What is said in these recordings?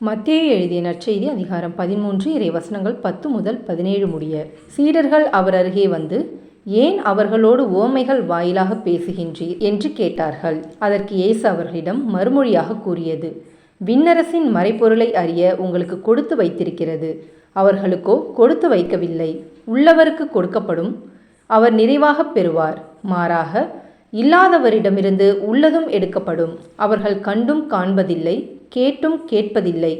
மத்திய எழுதிய நற்செய்தி அதிகாரம் பதிமூன்று இறை வசனங்கள் பத்து முதல் பதினேழு முடிய. சீடர்கள் அவர் அருகே வந்து ஏன் அவர்களோடு ஓமைகள் வாயிலாக பேசுகின்றீர்? என்று கேட்டார்கள். அதற்கு இயேசு அவர்களிடம் மறுமொழியாக கூறியது விண்ணரசின் மறைபொருளை அறிய உங்களுக்கு கொடுத்து வைத்திருக்கிறது. அவர்களுக்கோ கொடுத்து வைக்கவில்லை. உள்ளவருக்கு கொடுக்கப்படும். அவர் நிறைவாகப் பெறுவார். மாறாக இல்லாதவரிடமிருந்து உள்ளதும் எடுக்கப்படும். அவர்கள் கண்டும் காண்பதில்லை. கேட்டும் கேட்பதில்லை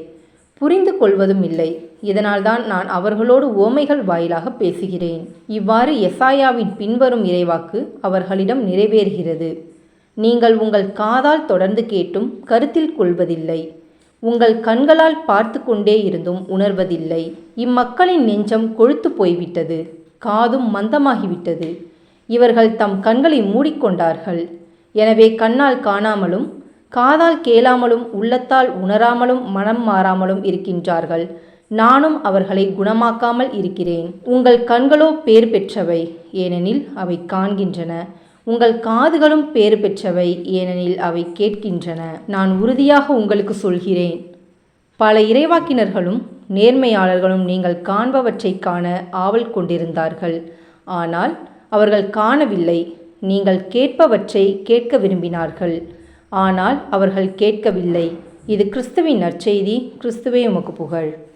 புரிந்து கொள்வதும் இல்லை. இதனால்தான் நான் அவர்களோடு ஓமைகள் வாயிலாக பேசுகிறேன். இவ்வாறு எசாயாவின் பின்வரும் இறைவாக்கு அவர்களிடம் நிறைவேறுகிறது. நீங்கள் உங்கள் காதால் தொடர்ந்து கேட்டும் கருத்தில் கொள்வதில்லை. உங்கள் கண்களால் பார்த்து கொண்டே இருந்தும் உணர்வதில்லை. இம்மக்களின் நெஞ்சம் கொழுத்து போய்விட்டது காதும் மந்தமாகிவிட்டது. இவர்கள் தம் கண்களை மூடிக்கொண்டார்கள். எனவே கண்ணால் காணாமலும் காதால் கேளாமலும் உள்ளத்தால் உணராமலும் மனம் மாறாமலும் இருக்கின்றார்கள். நானும் அவர்களை குணமாக்காமல் இருக்கிறேன். உங்கள் கண்களோ பேர் பெற்றவை ஏனெனில் அவை காண்கின்றன. உங்கள் காதுகளும் பேர் பெற்றவை ஏனெனில் அவை கேட்கின்றன. நான் உறுதியாக உங்களுக்கு சொல்கிறேன். பல இறைவாக்கினர்களும் நேர்மையாளர்களும் நீங்கள் காண்பவற்றை காண ஆவல் கொண்டிருந்தார்கள். ஆனால் அவர்கள் காணவில்லை. நீங்கள் கேட்பவற்றை கேட்க விரும்பினார்கள். ஆனால் அவர்கள் கேட்கவில்லை. இது கிறிஸ்துவின் நற்செய்தி கிறிஸ்துவே உமக்கு புகழ்.